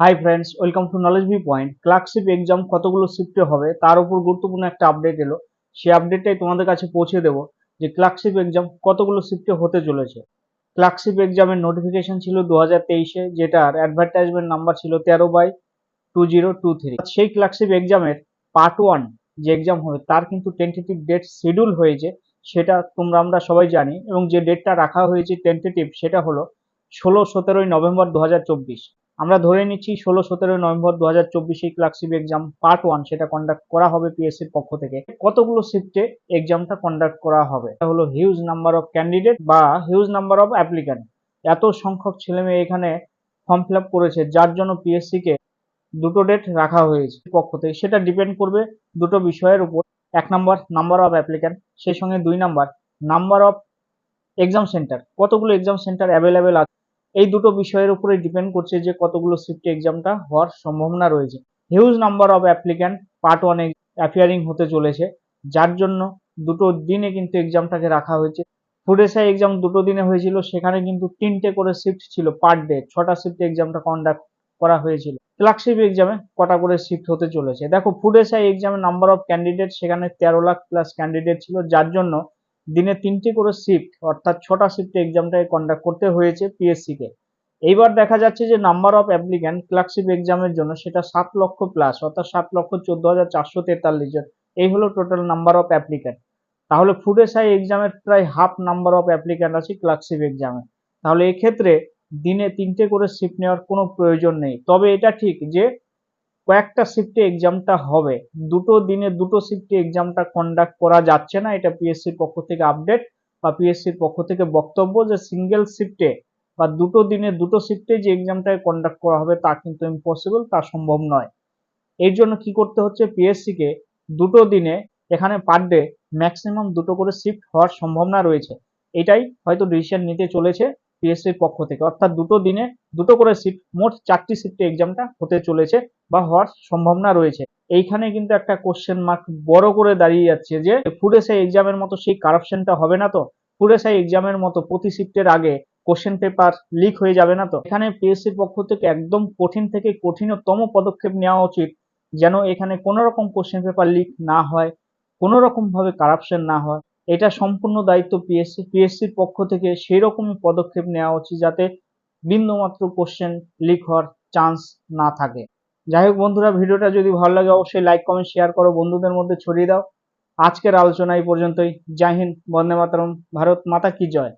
Hi friends welcome to knowledge B point clerkship exam কতগুলো শিফটে হবে, তার উপর গুরুত্বপূর্ণ একটা আপডেট এলো। সেই আপডেটটাই তোমাদের কাছে পৌঁছে দেবো যে ক্লার্কশিপ এক্সাম কতগুলো শিফটে হতে চলেছে। ক্লার্কশিপ এক্সামের নোটিফিকেশন ছিল দু হাজার তেইশে যেটার অ্যাডভার্টাইজমেন্ট নাম্বার ছিল তেরো by two zero two three. সেই ক্লার্কশিপ এক্সামের পার্ট ওয়ান যে এক্সাম হবে, তার কিন্তু টেন্টেটিভ ডেট শিডিউল হয়েছে, সেটা তোমরা, আমরা সবাই জানি। এবং যে ডেটটা রাখা হয়েছে টেন্টেটিভ সেটা হলো ষোলো সতেরোই নভেম্বর দু হাজার চব্বিশ। আমরা ধরে নিচ্ছি ষোলো সতেরোই নভেম্বর দু হাজার চব্বিশে ক্লার্কশিপ এক্সাম পার্ট ওয়ান সেটা কন্ডাক্ট করা হবে পিএসসির পক্ষ থেকে। কতগুলো শিফটে এক্সামটা কন্ডাক্ট করা হবে? এটা হলো হিউজ নাম্বার অফ ক্যান্ডিডেট বা হিউজ নাম্বার অফ অ্যাপ্লিক্যান্ট এত সংখ্যক ছেলেমেয়ে এখানে ফর্ম ফিল করেছে, যার জন্য পিএসসি কে দুটো ডেট রাখা হয়েছে পক্ষ থেকে। সেটা ডিপেন্ড করবে দুটো বিষয়ের উপর। এক নাম্বার নাম্বার অফ অ্যাপ্লিক্যান্ট সেই সঙ্গে দুই number number of exam centre কতগুলো এক্সাম সেন্টার অ্যাভেলেবেল আছে? এই দুটো বিষয়ের উপরে ডিপেন্ড করছে যে কতগুলো শিফটে এক্সামটা হওয়ার সম্ভাবনা রয়েছে। Huge number of applicant part ওয়ানে অ্যাপিয়ারিং হতে চলেছে, যার জন্য দুটো দিনে কিন্তু এক্সামটাকে রাখা হয়েছে। ফুড এসআই এক্সাম দুটো দিনে হয়েছিল, সেখানে কিন্তু তিনটে করে শিফট ছিল পার ডে ছটা শিফটে এক্সামটা কন্ডাক্ট করা হয়েছিল। ক্লার্কশিপ এক্সামে কটা করে শিফট হতে চলেছে। দেখো ফুড এসআই এক্সামে নাম্বার অফ ক্যান্ডিডেট সেখানে তেরো লাখ প্লাস ক্যান্ডিডেট ছিল, যার জন্য দিনে তিনটে করে শিফট অর্থাৎ ছটা শিফটে এক্সামটাকে কন্ডাক্ট করতে হয়েছে পিএসসি কে। এইবার দেখা যাচ্ছে যে নাম্বার অফ অ্যাপ্লিক্যান্ট ক্লার্কশিপ এক্সামের জন্য সেটা সাত লক্ষ প্লাস অর্থাৎ সাত লক্ষ চোদ্দ হাজার চারশো তেতাল্লিশ জন। এই হলো টোটাল নাম্বার অফ অ্যাপ্লিক্যান্ট তাহলে ফুড এসআই এক্সামের প্রায় হাফ নাম্বার অফ অ্যাপ্লিক্যান্ট আছে ক্লার্কশিপ এক্সামে তাহলে এক্ষেত্রে দিনে তিনটে করে শিফট নেওয়ার কোনো প্রয়োজন নেই। তবে এটা ঠিক যে কয়েকটা শিফটে এক্সামটা হবে। দুটো দিনে দুটো শিফটে এক্সামটা কন্ডাক্ট করা যাচ্ছে না। এটা পিএসসির পক্ষ থেকে আপডেট বা পিএসসির পক্ষ থেকে বক্তব্য যে সিঙ্গেল শিফটে বা দুটো দিনে দুটো শিফটে যে এক্সামটাকে কন্ডাক্ট করা হবে তা কিন্তু ইম্পসিবল তা সম্ভব নয়। এর জন্য কি করতে হচ্ছে? পিএসসি কে দুটো দিনে এখানে পার ডে ম্যাক্সিমাম দুটো করে শিফট হওয়ার সম্ভাবনা রয়েছে। এটাই হয়তো ডিসিশন নিতে চলেছে। পিএসসির পক্ষ থেকে। অর্থাৎ দুটো দিনে দুটো করে শিফট মোট চারটি শিফটে এক্সামটা হতে চলেছে বা হওয়ার সম্ভাবনা রয়েছে। এইখানে কিন্তু একটা কোশ্চেন মার্ক বড় করে দাঁড়িয়ে যাচ্ছে যে এসআই এক্সামের মতো সেই কারাপশনটা হবে না তো? এসআই এক্সামের মতো প্রতি শিফটের আগে কোশ্চেন পেপার লিক হয়ে যাবে না তো? এখানে পিএসসির পক্ষ থেকে একদম কঠিন থেকে কঠিনতম পদক্ষেপ নেওয়া উচিত যেন এখানে কোনো রকম কোশ্চেন পেপার লিক না হয় কোনো রকম ভাবে কারাপশন না হয়। এটা সম্পূর্ণ দায়িত্ব পিএসসি পিএসসির পক্ষ থেকে সেই রকমই পদক্ষেপ নেওয়া উচিত যাতে বিন্দুমাত্র কোশ্চেন লিক হওয়ার চান্স না থাকে। যাই হোক বন্ধুরা, ভিডিওটা যদি ভালো লাগে অবশ্যই লাইক কমেন্ট শেয়ার করো, বন্ধুদের মধ্যে ছড়িয়ে দাও। আজকের আলোচনা এই পর্যন্তই। জয় হিন্দ, বন্দে মাতরম, ভারত মাতা কি জয়।